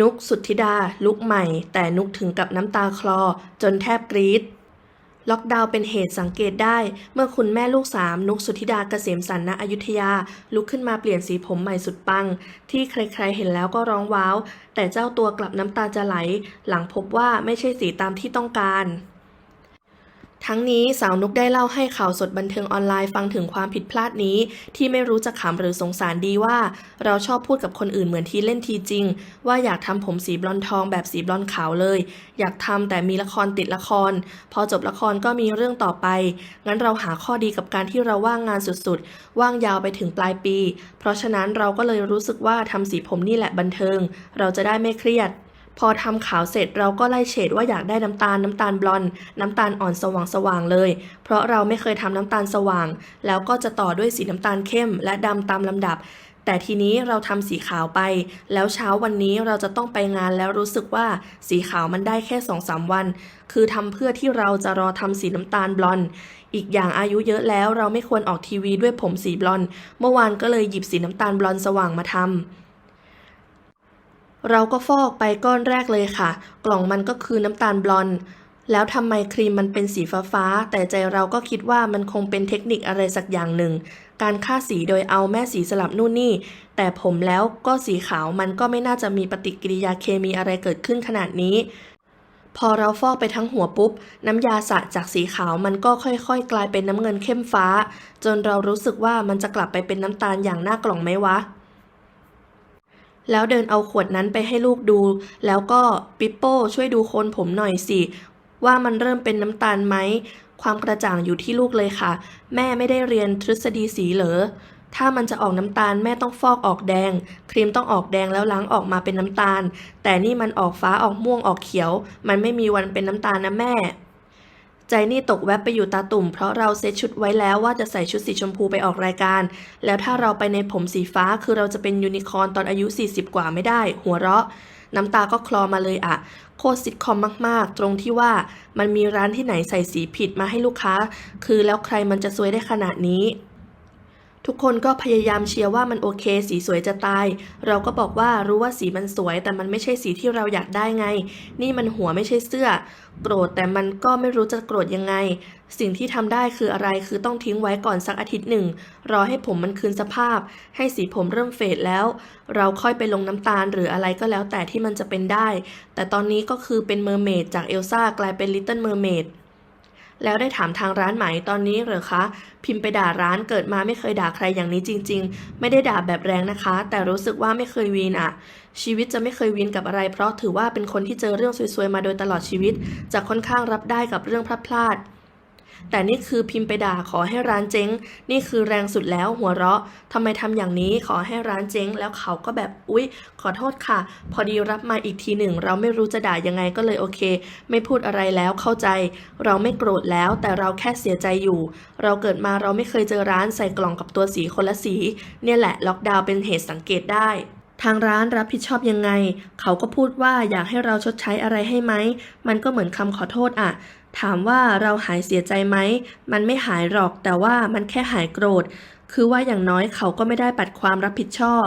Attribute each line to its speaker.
Speaker 1: นุกสุธิดา ลุกใหม่ แต่นุกถึงกับน้ำตาคลอ จนแทบกรีดล็อกดาวน์เป็นเหตุสังเกตได้ เมื่อคุณแม่ลูกสามนุกสุธิดาเกษมสันณอยุธยา ลุกขึ้นมาเปลี่ยนสีผมใหม่สุดปัง ที่ใครๆเห็นแล้วก็ร้องว้าว แต่เจ้าตัวกลับน้ำตาจะไหล หลังพบว่าไม่ใช่สีตามที่ต้องการ ทั้งนี้สาวนุกได้เล่าให้ข่าวสดบันเทิงออนไลน์ฟังถึงความผิดพลาดนี้ ที่ไม่รู้จะขำหรือสงสารดีว่า เราชอบพูดกับคนอื่นเหมือนที่เล่นทีจริง ว่าอยากทำผมสีบลอนทองแบบสีบลอนขาวเลย อยากทำแต่มีละครติดละคร พอจบละครก็มีเรื่องต่อไป งั้นเราหาข้อดีกับการที่เราว่างงานสุดๆ ว่างยาวไปถึงปลายปี เพราะฉะนั้นเราก็เลยรู้สึกว่าทำสีผมนี่แหละบันเทิง เราจะได้ไม่เครียด พอทำขาวเสร็จเราก็ไล่เฉดว่าอยากได้น้ำตาลน้ำตาลบลอนด์น้ำตาลอ่อนสว่างสว่างเลย เพราะเราไม่เคยทำน้ำตาลสว่าง แล้วก็จะต่อด้วยสีน้ำตาลเข้ม และดำตามลำดับ แต่ทีนี้เราทำสีขาวไป แล้วเช้าวันนี้เราจะต้องไปงานแล้วรู้สึกว่าสีขาวมันได้แค่2องสามวัน คือทำเพื่อที่เราจะรอทำสีน้ำตาลบลอนด์อีกอย่างอายุเยอะแล้วเราไม่ควรออกทีวีด้วยผมสีบลอนด์เมื่อวานก็เลยหยิบสีน้ำตาลบลอนด์สว่างมาทำ เราก็ฟอกไปก้อนแรกเลยค่ะ กล่องมันก็คือน้ำตาลบลอนด์แล้วทำไมครีมมันเป็นสีฟ้าฟ้า แต่ใจเราก็คิดว่ามันคงเป็นเทคนิคอะไรสักอย่างหนึ่ง การฆ่าสีโดยเอาแม่สีสลับนู่นนี่ แต่ผมแล้วก็สีขาวมันก็ไม่น่าจะมีปฏิกิริยาเคมีอะไรเกิดขึ้นขนาดนี้ พอเราฟอกไปทั้งหัวปุ๊บ น้ำยาสระจากสีขาวมันก็ค่อยๆ กลายเป็นน้ำเงินเข้มฟ้า จนเรารู้สึกว่ามันจะกลับไปเป็นน้ำตาลอย่างหน่ากล่องไหมวะ แล้วเดินเอาขวดนั้นไปให้ลูกดู แล้วก็ปิปโป้ช่วยดูโคนผมหน่อยสิ ว่ามันเริ่มเป็นน้ำตาลไหม ความกระจ่างอยู่ที่ลูกเลยค่ะ แม่ไม่ได้เรียนทฤษฎีสีเหรอ ถ้ามันจะออกน้ำตาลแม่ต้องฟอกออกแดง ครีมต้องออกแดงแล้วล้างออกมาเป็นน้ำตาล แต่นี่มันออกฟ้าออกม่วงออกเขียว มันไม่มีวันเป็นน้ำตาลนะแม่ ใจนี่ตกแวบไปอยู่ตาตุ่ม เพราะเราเซตชุดไว้แล้วว่าจะใส่ชุดสีชมพูไปออกรายการ แล้วถ้าเราไปในผมสีฟ้าคือเราจะเป็นยูนิคอร์นตอนอายุ 40 กว่าไม่ได้ หัวเราะ น้ำตาก็คลอมาเลยอะโคตรซิทคอมมากๆ ตรงที่ว่ามันมีร้านที่ไหนใส่สีผิดมาให้ลูกค้า คือแล้วใครมันจะซวยได้ขนาดนี้ ทุกคนก็พยายามเชียร์ว่ามันโอเค สีสวยจะตาย เราก็บอกว่ารู้ว่าสีมันสวย แต่มันไม่ใช่สีที่เราอยากได้ไง นี่มันหัวไม่ใช่เสื้อ โกรธแต่มันก็ไม่รู้จะโกรธยังไง สิ่งที่ทำได้คืออะไรคือต้องทิ้งไว้ก่อนสักอาทิตย์หนึ่ง รอให้ผมมันคืนสภาพ ให้สีผมเริ่มเฟดแล้ว เราค่อยไปลงน้ำตาลหรืออะไรก็แล้วแต่ที่มันจะเป็นได้ แต่ตอนนี้ก็คือเป็นเมอร์เมดจากเอลซ่ากลายเป็นลิตเติ้ลเมอร์เมด แล้วได้ถามทางร้านไหมตอนนี้เหรอคะ พิมพ์ไปด่าร้านเกิดมาไม่เคยด่าใครอย่างนี้จริง ๆ ไม่ได้ด่าแบบแรงนะคะ แต่รู้สึกว่าไม่เคยวีนอะชีวิตจะไม่เคยวีนกับอะไร เพราะถือว่าเป็นคนที่เจอเรื่องซวยๆมาโดยตลอดชีวิตจะค่อนข้างรับได้กับเรื่องพลาดพลาด แต่นี่คือพิมพ์ไปด่าขอให้ร้านเจ๊ง นี่คือแรงสุดแล้วหัวเราะทำไมทำอย่างนี้ขอให้ร้านเจ๊ง แล้วเขาก็แบบอุ๊ย ขอโทษค่ะ พอดีรับมาอีกทีหนึ่ง เราไม่รู้จะด่ายังไงก็เลยโอเค ไม่พูดอะไรแล้วเข้าใจ เราไม่โกรธแล้ว แต่เราแค่เสียใจอยู่ เราเกิดมาเราไม่เคยเจอร้านใส่กล่องกับตัวสีคนละสี เนี่ยแหละล็อกดาวน์เป็นเหตุสังเกตได้ ทางร้านรับผิดชอบยังไง เขาก็พูดว่าอยากให้เราชดใช้อะไรให้ไหม มันก็เหมือนคำขอโทษอะถามว่าเราหายเสียใจไหม มันไม่หายหรอก แต่ว่ามันแค่หายโกรธ คือว่าอย่างน้อยเขาก็ไม่ได้ปัดความรับผิดชอบ